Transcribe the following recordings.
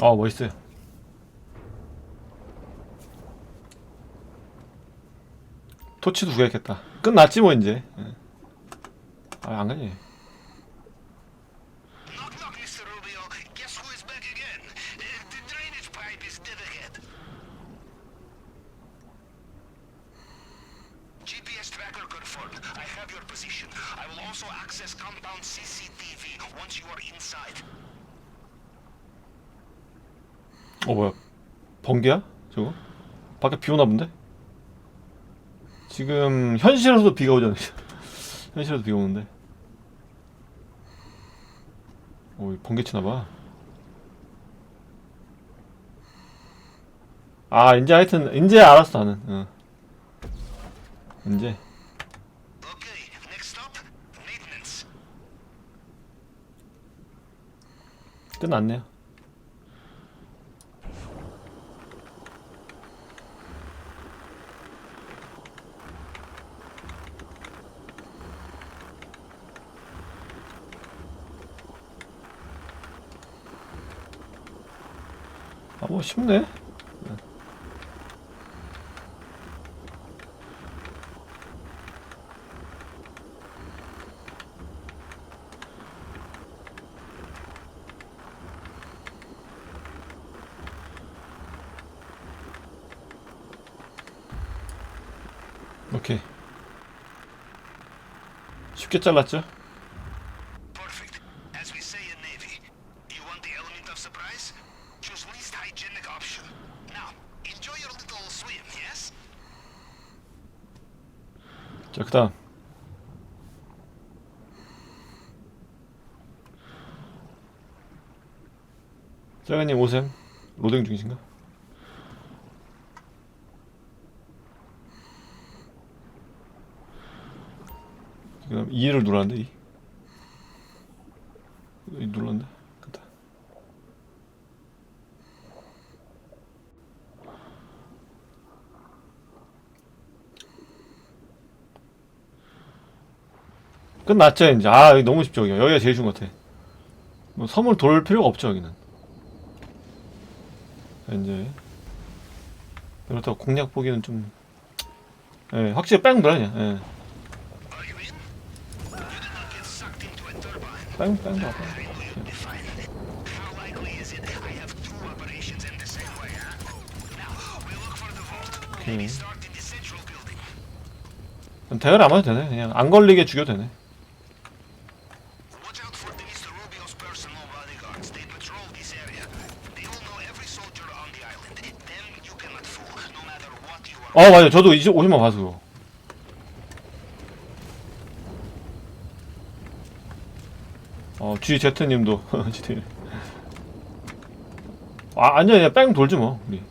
아 멋있어요. 토치도 구해야겠다. 끝났지 뭐 이제. 예. 아안 가지. 어 뭐야? 번개야? 저거? 밖에 비 오나 본데? 지금 현실에서도 비가 오잖아. 현실에도 비가 오는데. 오, 이 번개 치나 봐. 아, 이제 하여튼 이제 알았어 나는. 어. 이제. 끝났네요. 아, 뭐 쉽네. 오케이. 쉽게 잘랐죠? 자, 그 다음. 짜가님 오셈. 로딩 중이신가? 그 다음 2를 눌렀는데 2. 2 눌렀는데? 됐다. 끝났죠 이제 아 여기 너무 쉽죠 여기 여기가 제일 쉬운 것 같아 뭐 섬을 돌 필요가 없죠 여기는 자, 이제 그렇다고 공략 보기는 좀 예, 확실히 뺑 돌아야 예. Turbine. 뺑, building. 대열 안 해도 되네 그냥 안 걸리게 죽여도 되네 어 맞아 저도 20, 50만 봐서 그거 어 GZ님도 아 아니야 그냥 뺑 돌지 뭐 우리.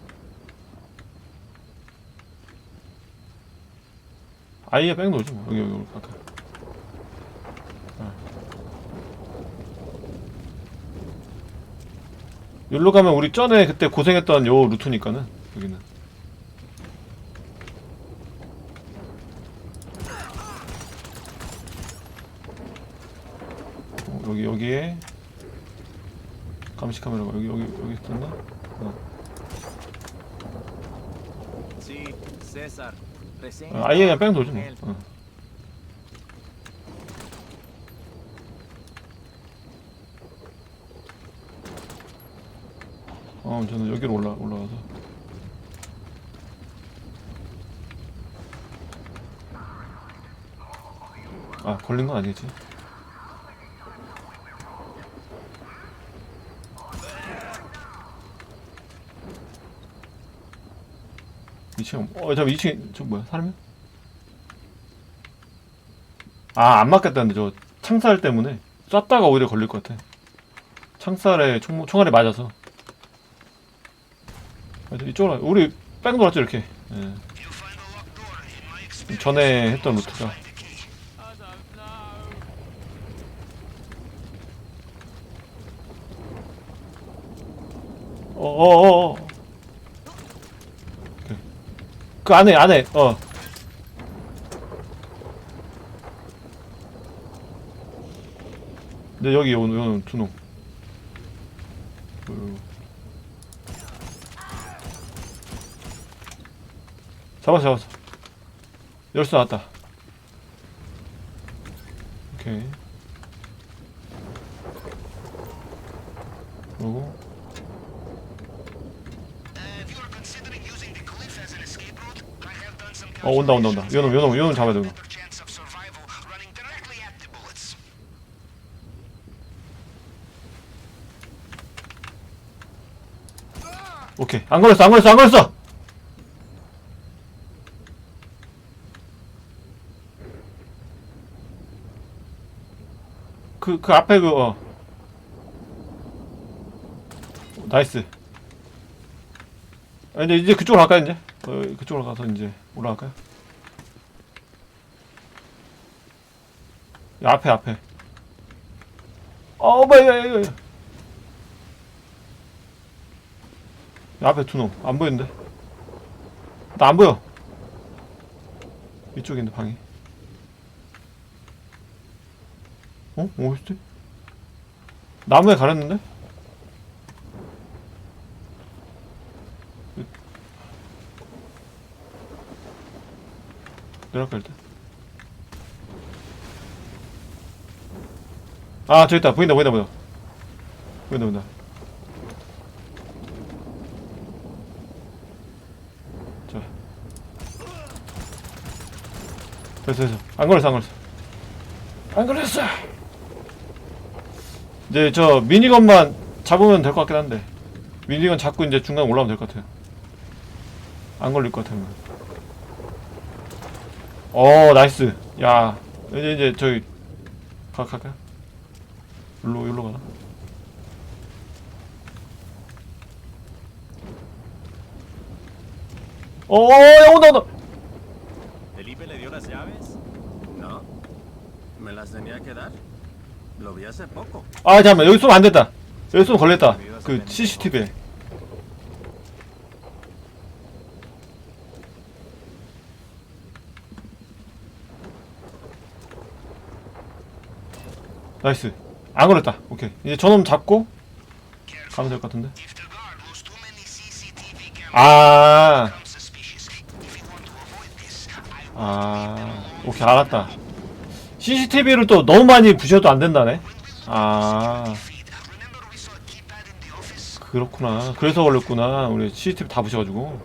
아예 뺑 돌지 뭐 여기 여기 여기 어. 여기로 가면 우리 전에 그때 고생했던 요 루트니까는 여기는 어, 여기 여기에 감시 카메라가 여기 여기 여기 있었나? 어. 어, 아예 그냥 뺑 돌지 뭐. 어. 어, 저는 여기로 올라 올라가서. 아, 걸린 건 아니겠지? 이층 어, 잠깐 2층 저 뭐야? 사람이야? 아, 안 맞겠다는데 저 창살 때문에 쐈다가 오히려 걸릴 것 같아. 창살에 총, 총알에 맞아서. 이쪽으로 와. 우리 뺑 돌았죠 이렇게. 예. 전에 했던 루트가. find the key. 어어어. 어, 그 안에 안에 어. 근데 여기 오는 투농 잡았어 잡았어. 열쇠 나왔다. 오케이. 어 온다 온다 온다. 요놈 요놈 요놈 잡아야 돼 bullets. 오케이. 안 걸렸어 안 걸렸어 안 걸렸어! 그 그 앞에 그 어. 나이스. 아, 이제 이제 그쪽으로 갈까요 이제 어, 그쪽으로 가서 이제 올라갈까요 야, 앞에 앞에 어 뭐야 이거 이거 야, 앞에 두 놈. 안 보이는데? 나 안 보여. 있는 방이. 어? 어딨지? 나무에 가렸는데? 내려갈 때. 아, 저기 있다. 보인다, 보인다, 보인다. 보인다, 보인다. 자. 됐어, 됐어. 안 걸렸어, 안 걸렸어. 안 걸렸어! 이제 저 미니건만 잡으면 될 것 같긴 한데. 미니건 잡고 이제 중간 올라오면 될 것 같아요. 안 걸릴 것 같아요. 어, 나이스. 야, 이제, 이제 저기, 가, 갈까요? 일로, 일로 가나? 어, 야, 온다, 온다! ¿Felipe le dio las llaves? No. ¿Me las tenía que dar? Lo vi hace poco. 아 잠깐만 여기 쏘면 안 됐다 여기 쏘면 걸렸다 그 CCTV에 나이스 안 걸렸다 오케이 이제 저놈 잡고 가면 될 것 같은데 아 아, 오케이 알았다. CCTV를 또 너무 많이 부셔도 안 된다네. 아? 그렇구나. 그래서 걸렸구나. 우리 CCTV 다 부셔가지고.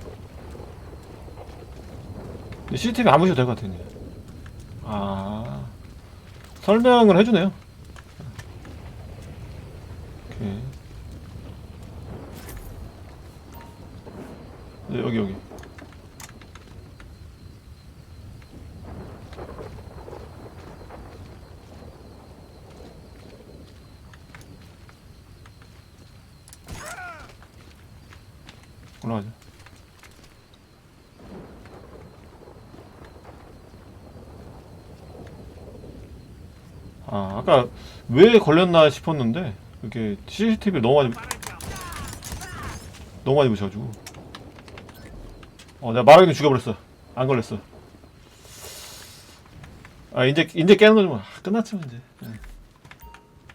CCTV 안 부셔도 될 것 같아. 이제. 아, 설명을 해주네요. 오케이. 네, 여기 여기. 올라가자. 아, 아까 왜 걸렸나 싶었는데 이렇게 CCTV를 너무 많이 너무 많이 부셔가지고 어, 내가 말하기는 죽여버렸어. 안 걸렸어. 아, 이제 이제 깨는 거지 뭐. 아, 끝났죠 이제. 예.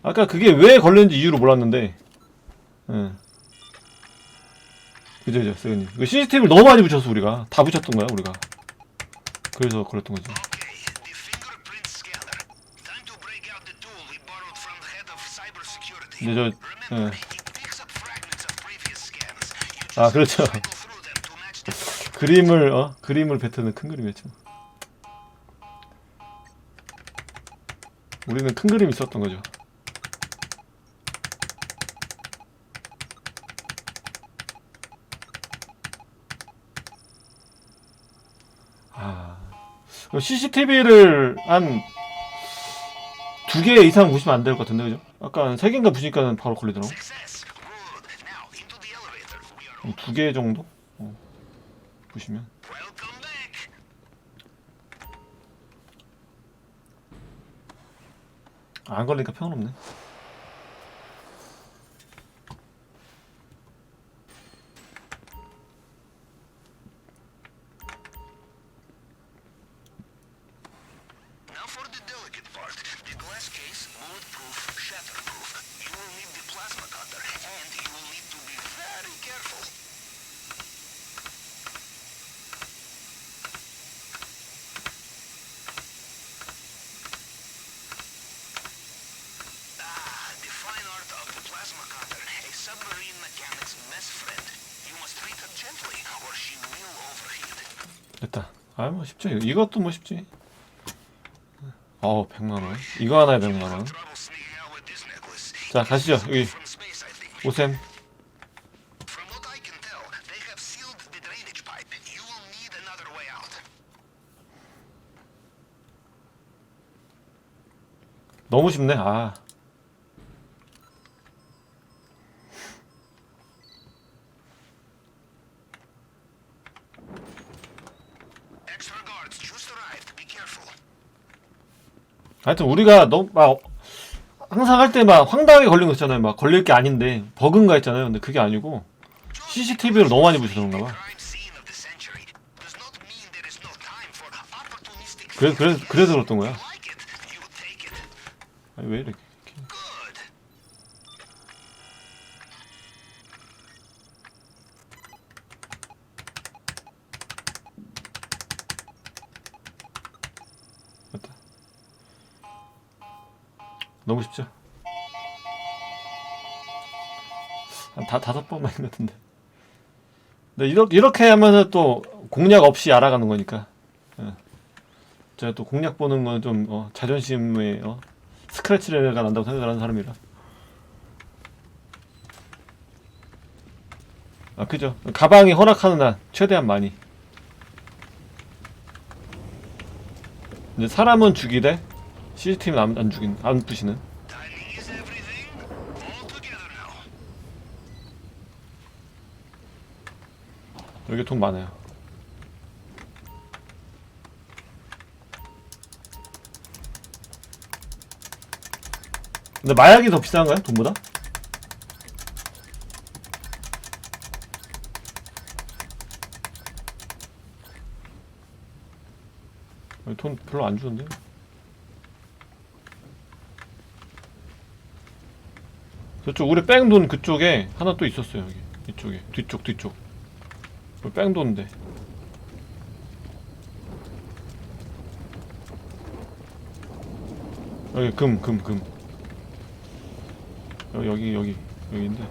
아까 그게 왜 걸렸는지 이유를 몰랐는데. 예. 그죠, 그죠, 세근님. 그 CCTV를 너무 많이 붙였어, 우리가. 다 붙였던 거야, 우리가. 그래서 걸렸던 거지. Previous scans. You 아, 그렇죠. 그림을, 어? 그림을 뱉는 큰 그림이었죠. 우리는 큰 그림이 있었던 거죠. 아. CCTV를 한 두 개 이상 보시면 안 될 것 같은데, 그죠? 한세 개인가 보시니까 바로 걸리더라고. 두 개 정도? 어. 보시면. 안 걸리니까 평은 없네. 됐다. 아, 뭐 쉽죠. 이것도 뭐 쉽지. 어, 100만 원. 이거 하나에 100만 원. Trouble sneaking out with this necklace. 자, 가시죠. 여기. 오셈. 너무 쉽네. 아. 하여튼 우리가 너무 막 항상 할 때 막 황당하게 걸린 거 있잖아요. 막 걸릴 게 아닌데 버그인가 했잖아요. 근데 그게 아니고 CCTV를 너무 많이 보셔서 그런가 봐. 그래 그래 그래서 그랬던 거야. 아니, 왜 이렇게? Good. 됐다. 너무 쉽죠? 한 다, 다섯 번만 했는 같은데. 근데 이렇게, 이렇게 하면서 또 공략 없이 알아가는 거니까. 예. 제가 또 공략 보는 건 좀 어, 자존심에 어, 스크래치가 난다고 생각하는 사람이라. 아, 그죠. 가방이 허락하는 한 최대한 많이. 이제 사람은 죽이되 CCTV는 안, 안 죽인, 안 부시는. 여기 돈 많아요. 근데 마약이 더 비싼가요? 돈보다? 돈 별로 안 주는데? 저쪽 우리 뺑돈 그쪽에 하나 또 있었어요 여기. 이쪽에. 뒤쪽 뒤쪽. 뭐 뺑돈데. 여기 금 금 금. 여기 여기 여기. 여기인데.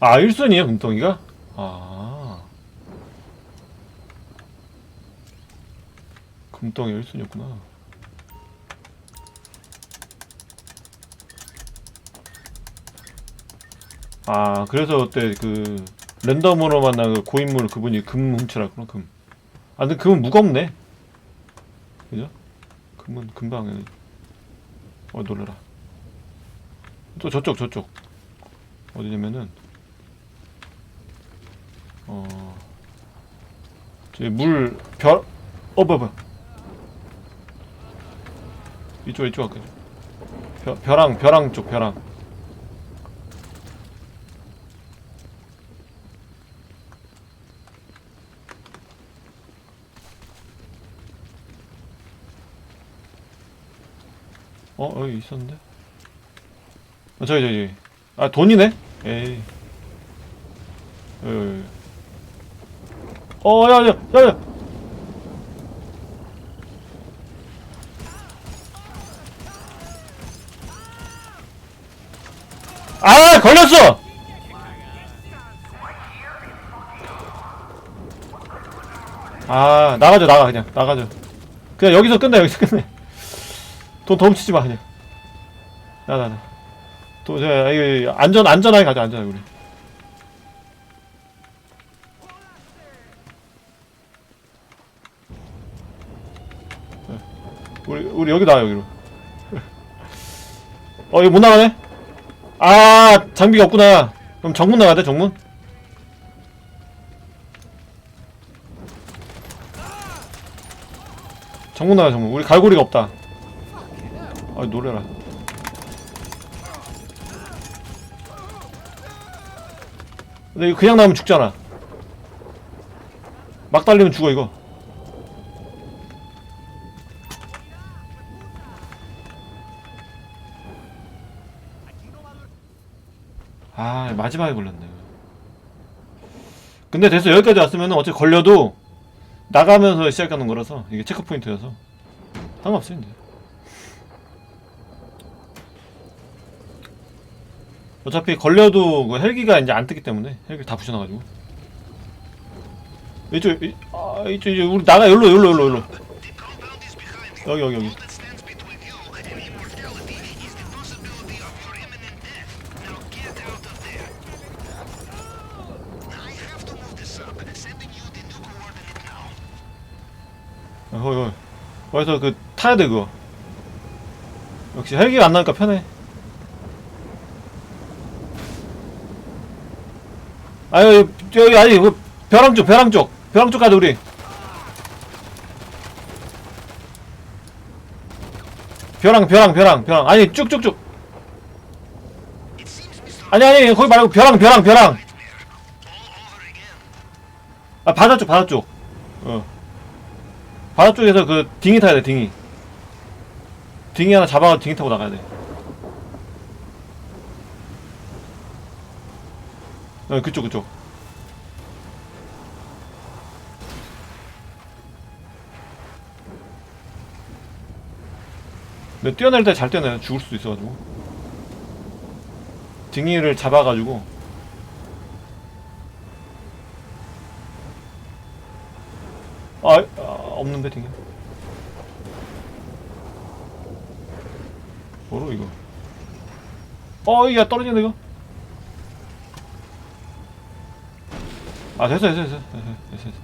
아 1순위에요 금덩이가? 아. 금덩이 1순위였구나 아 그래서 그때 그 랜덤으로 만난 그 고인물 그분이 금 훔치라구나 금. 아 근데 금은 무겁네. 그죠? 금은 금방 어 놀래라. 또 저쪽 저쪽 어디냐면은 어 저기 물별어 뭐야 뭐야 이쪽 이쪽 갈게요. 벼, 벼랑 벼랑 쪽 벼랑. 어 여기 있었는데? 어, 저기 저기 아 돈이네? 에이. 여기 여기 여기. 어 야야 야 야. 아 걸렸어! 아 나가죠 나가 그냥. 나가죠 그냥 여기서 끝내 여기서 끝내 돈더 훔치지 마 그냥. 나나 나. 또 저, 이거 안전 안전하게 가자 안전하게 우리. 네. 우리 우리 여기 나와 여기로. 어 이거 못 나가네? 아 장비가 없구나. 그럼 정문 나가야 돼 정문? 정문 나가 정문. 우리 갈고리가 없다 아 노래라. 근데 이거 그냥 나오면 죽잖아. 막 달리면 죽어 이거. 아 마지막에 걸렸네. 근데 됐어. 여기까지 왔으면 어차피 걸려도 나가면서 시작하는 거라서 이게 체크포인트여서 상관없어요 이제 어차피 걸려도 그 헬기가 이제 안 뜨기 때문에 헬기 다 부셔놔가지고 이쪽 이, 아, 이쪽 이제 우리 나가 The compound is behind 여기 여기 여기. 어, 거기 거기 거기서 그 타야 돼 그거 역시 헬기가 안 나니까 편해 아유 여기, 아니 그 벼랑 쪽 벼랑 쪽. 벼랑 쪽 가자 우리. 벼랑 벼랑 벼랑 벼랑. 아니 쭉쭉쭉. 아니 아니 거기 말고 벼랑 벼랑 벼랑. 아 바다 쪽 바다 쪽 어. 바다 쪽에서 그 딩이 타야 돼 딩이. 딩이 하나 잡아가 딩이 타고 나가야 돼 어, 그쪽 그쪽. 근데 뛰어낼 때 잘 뛰어내야 죽을 수도 있어가지고. 딩이를 잡아가지고. 아, 아 없는데 딩이? 뭐로 이거? 어 이게 떨어지네 이거 아 됐어 됐어 됐어 됐어 됐어, 됐어.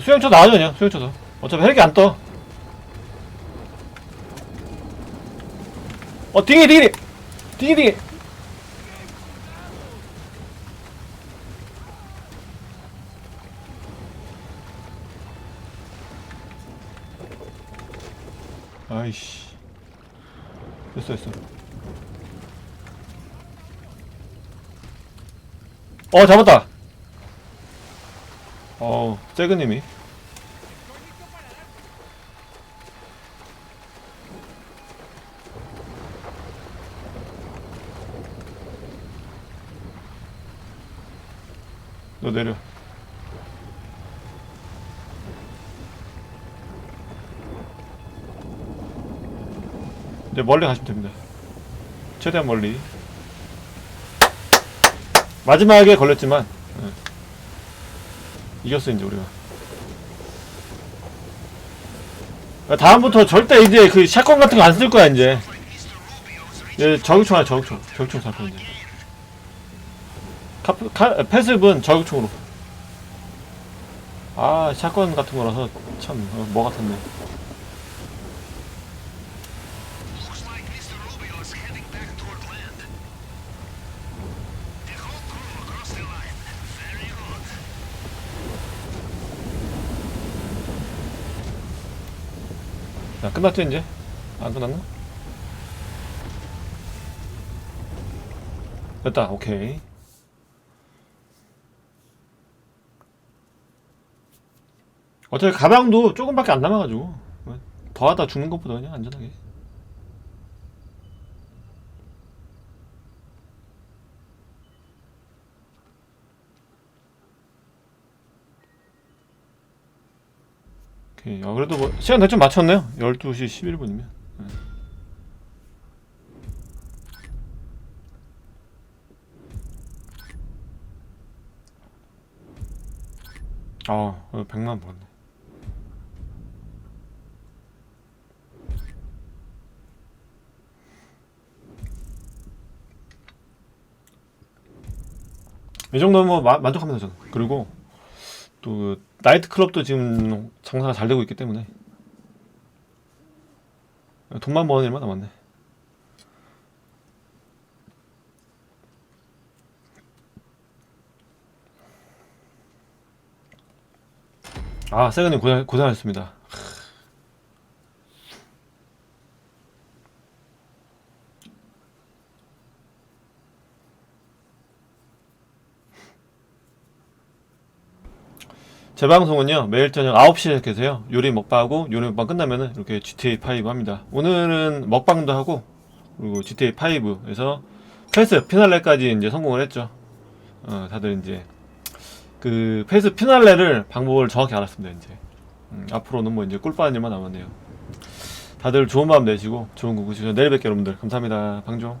수영쳐 나가죠 그냥 수영 쳐서 어차피 헬기 안 떠. 어 딩이 딩이 딩이 딩이 아이씨. 됐어 됐어. 어 잡았다. 어우 세그님이. 너 내려 이제 멀리 가시면 됩니다. 최대한 멀리. 마지막에 걸렸지만 예. 이겼어 이제 우리가. 야, 다음부터 절대 이제 그 샷건 같은 거 안 쓸 거야 이제. 이제 저격총 하나 저격총. 저격총 살 거야 이제. 카, 카, 패습은 저격총으로. 아 샷건 같은 거라서 참 어, 뭐 같았네 끝났지 이제? 안 끝났나? 됐다 오케이 어차피 가방도 조금밖에 안 남아가지고 뭐, 더하다 죽는 것보다 그냥 안전하게 오케이 아 그래도 뭐 시간 대충 맞췄네요. 12시 11분이면. 아 100만 먹었네. 이 정도면 뭐 마- 만족합니다 저는. 그리고 또그 나이트 클럽도 지금 장사가 잘 되고 있기 때문에 돈만 버는 일만 남았네. 아 세근님 고생 고생하셨습니다. 제 방송은요 매일 저녁 9시에 계세요. 요리 먹방하고 요리 먹방 끝나면은 이렇게 GTA 5 합니다. 오늘은 먹방도 하고 그리고 GTA 5에서 패스 피날레까지 이제 성공을 했죠. 어 다들 이제 그 페이스 피날레를 방법을 정확히 알았습니다 이제. 음, 앞으로는 뭐 이제 꿀빠는 일만 남았네요. 다들 좋은 마음 내시고 좋은 구구시죠 내일 뵐게요 여러분들. 감사합니다. 방종